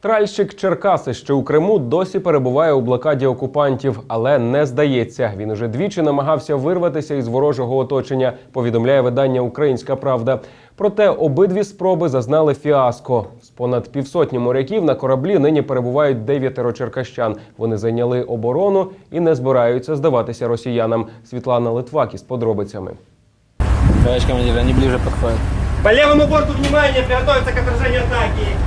Тральщик Черкаси, що у Криму, досі перебуває у блокаді окупантів, але не здається. Він уже двічі намагався вирватися із ворожого оточення. Повідомляє видання Українська Правда. Проте обидві спроби зазнали фіаско. З понад півсотні моряків на кораблі нині перебувають дев'ятеро черкащан. Вони зайняли оборону і не збираються здаватися росіянам. Світлана Литвак із подробицями. Товарищ командир, они ближе подходят. По левому борту внимание, приготовиться к отражению атаки.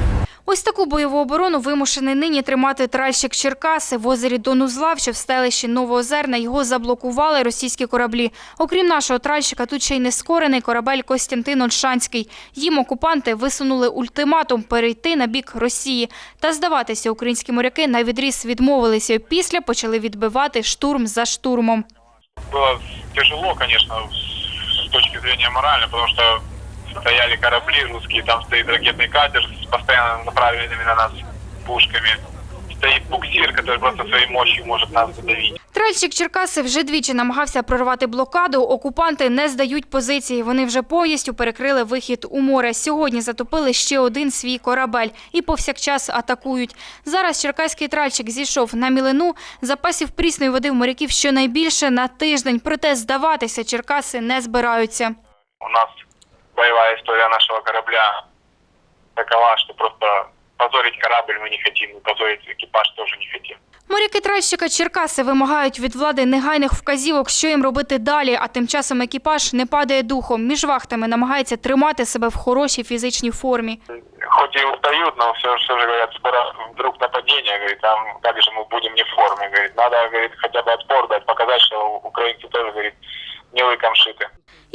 Ось таку бойову оборону вимушений нині тримати тральщик Черкаси в озері Донузлав, що в стелищі Новоозерна його заблокували російські кораблі. Окрім нашого тральщика, тут ще й нескорений корабель Костянтин Ольшанський. Їм окупанти висунули ультиматум перейти на бік Росії. Та здаватися українські моряки на відріз відмовилися. Після почали відбивати штурм за штурмом. было тяжело, конечно, с точки зрения морально, потому что стояли корабли русские, там стоит ракетный катер с постоянно направленными на нас пушками. Стоит буксир, который просто своей мощью может нас задавить. Тральщик Черкаси вже двічі намагався прорвати блокаду. Окупанти не здають позиції. Вони вже повністю перекрили вихід у море. Сьогодні затопили ще один свій корабель і повсякчас атакують. Зараз черкаський тральщик зійшов на мілину. Запасів прісної води в моряків щонайбільше на тиждень. Проте здаватися Черкаси не збираються. У нас боевая история нашего корабля такова, что просто позорить корабль мы не хотим, и позорить экипаж тоже не хотим. Моряки тральщика Черкаси вимагають від влади негайних вказівок, що їм робити далі. А тим часом екіпаж не падає духом. Між вахтами намагається тримати себе в хорошій фізичній формі. Хоть и устают, но все, все же говорят, скоро вдруг нападение, говорит, там как же мы будем не в форме, говорит, надо, говорит, хотя бы отпор дать, показать, что украинцы тоже, говорит, не лыком шиты.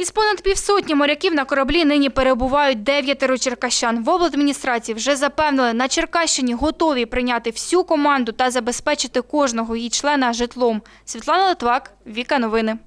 Із понад півсотні моряків на кораблі нині перебувають дев'ятеро черкащан. В обладміністрації вже запевнили, на Черкащині готові прийняти всю команду та забезпечити кожного її члена житлом. Світлана Литвак, Віка Новини.